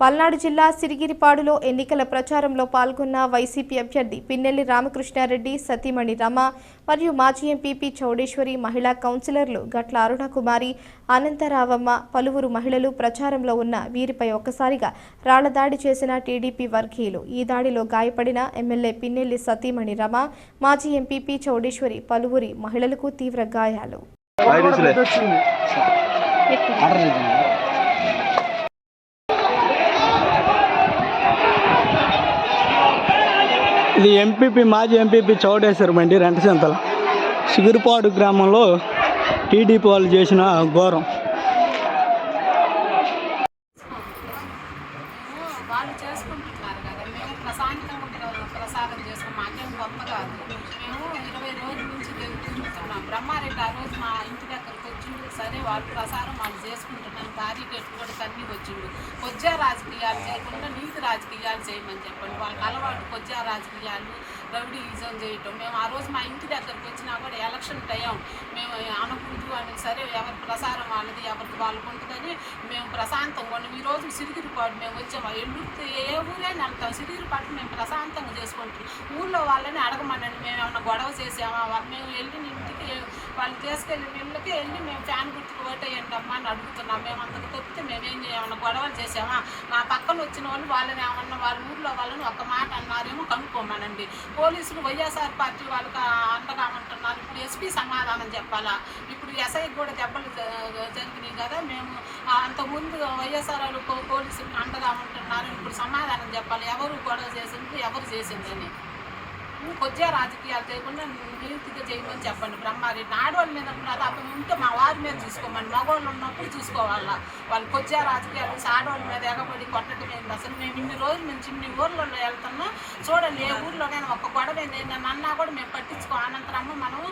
పల్నాడు జిల్లా సిరిగిరిపాడులో ఎన్నికల ప్రచారంలో పాల్గొన్న వైసీపీ అభ్యర్థి పిన్నెల్లి రామకృష్ణారెడ్డి సతీమణి రమ మరియు మాజీ ఎంపీపీ చౌడేశ్వరి మహిళా కౌన్సిలర్లు గట్ల అరుణకుమారి అనంతరావమ్మ పలువురు మహిళలు ప్రచారంలో ఉన్న వీరిపై ఒక్కసారిగా రాళ్ళదాడి చేసిన టీడీపీ వర్గీయులు. ఈ దాడిలో గాయపడిన ఎమ్మెల్యే పిన్నెల్లి సతీమణి రమ మాజీ ఎంపీపీ చౌడేశ్వరి పలువురి మహిళలకు తీవ్ర గాయాలు. ఇది ఎంపీపీ మాజీ ఎంపీపీ చౌడేశ్వరమండి అండి రెంటచింతల సిగురుపాడు గ్రామంలో టీడీపీ వాళ్ళు చేసిన ఘోరం. వాళ్ళు చేసుకుంటున్నారు కదా. మేము ప్రశాంతంగా ప్రసాదం చేసుకున్నాం మాకేం గొప్ప కాదు. మేము ఇరవై రోజుల నుంచి తిరుగుతున్నాం. బ్రహ్మారెడ్డి ఆ రోజు మా ఇంటి దగ్గరకు వచ్చిండు. సరే వాళ్ళు ప్రసారం వాళ్ళు చేసుకుంటున్నాను భారీ గట్టు అన్నీ వచ్చిండు వచ్చే రాజకీయాలు చేయకుండా రాజకీయాలు చేయమని చెప్పండి. వాళ్ళకి అలవాటుకు వచ్చి ఆ రాజకీయాలు రౌడీ రౌడీయిజం చేయటం. మేము ఆ రోజు మా ఇంటి దగ్గరకు వచ్చినా కూడా ఎలక్షన్ టైం. మేము అనకూడదు అని ఉన్నది ఎవరికి వాళ్ళకు ఉంటుందని మేము ప్రశాంతంగా ఉన్నాం. ఈ రోజు సిరిగిరిపాడు మేము వచ్చాము ఎల్లుర్తి ఏ ఊరైనా వెళ్తాం సిరిగిరిపాటు మేము ప్రశాంతంగా చేసుకుంటాం. ఊళ్ళో వాళ్ళని అడగమనండి. మేము ఏమైనా గొడవ చేసామా? మేము వెళ్ళిన ఇంటికి వాళ్ళు తీసుకెళ్ళిన ఇళ్ళకి వెళ్ళి మేము ఫ్యాన్ గుర్తుకు ఓటేయండి అమ్మా అని అడుగుతున్నాం. మేము అంతకు తప్పితే మేమేం చేయ- ఏమైనా గొడవలు చేసామా? మా పక్కన వచ్చిన వాళ్ళు వాళ్ళని ఏమన్నా వాళ్ళ ఊళ్ళో వాళ్ళని ఒక మాట అన్నారేమో కనుక్కోమనండి పోలీసులు వైఎస్ఆర్ పార్టీ వాళ్ళకి అండగా ఉంటున్నారు. ఇప్పుడు ఎస్పీ సమాధానం చెప్పాలా? ఇప్పుడు ఎస్ఐ కూడా దెబ్బలు జరిగినాయి కదా మేము అంతకుముందు వైఎస్ఆర్ వాళ్ళు పోలీసులు పోలీసులకు అండగా ఉంటున్నారు. ఇప్పుడు సమాధానం చెప్పాలి. ఎవరు గొడవ చేసింది ఎవరు చేసిందని కొద్దిగా రాజకీయాలు చేయకుండా నీతిగా చేయమని చెప్పండి. బ్రహ్మారెడ్డి ఆడవాళ్ళ మీద ప్రతాపం ఉంటే మా వారి మీద చూసుకోమని మగవాళ్ళు ఉన్నప్పుడు చూసుకోవాలా? వాళ్ళు కొద్దిగా రాజకీయాలు ఆడవాళ్ళ మీద ఎగబడి కొట్టడం ఏంటి అసలు మేము ఇన్ని రోజుల నుంచి ఇన్ని ఊర్లలో వెళ్తున్నా చూడండి ఏ ఊర్లోనైనా ఒక గొడవ ఏంటంటే అన్నా కూడా మేము పట్టించుకో అనంతరమ్మ మనం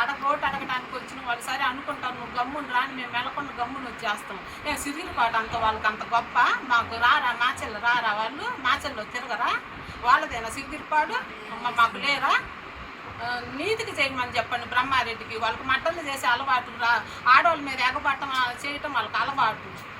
అడగ రోడ్డు అడగడానికి వచ్చిన వాళ్ళు సరే అనుకుంటాం నువ్వు గమ్మును రాని మేము వెళ్ళకుండా గమ్మును వచ్చేస్తాం. ఏ సిరిగిరిపాటు అంత వాళ్ళకి అంత గొప్ప? మాకు రారా మాచెల్లు రారా వాళ్ళు? మాచెల్లో తిరగరా? వాళ్ళదేనా సిగ్గిరిపాడు మ- మాకు లేరా? నీతికి చేయమని చెప్పండి బ్రహ్మారెడ్డికి. వాళ్ళకి మట్టలు చేసే అలవాటు రా. ఆడవాళ్ళ మీద ఎగబట్టం చేయటం వాళ్ళకి అలవాటు.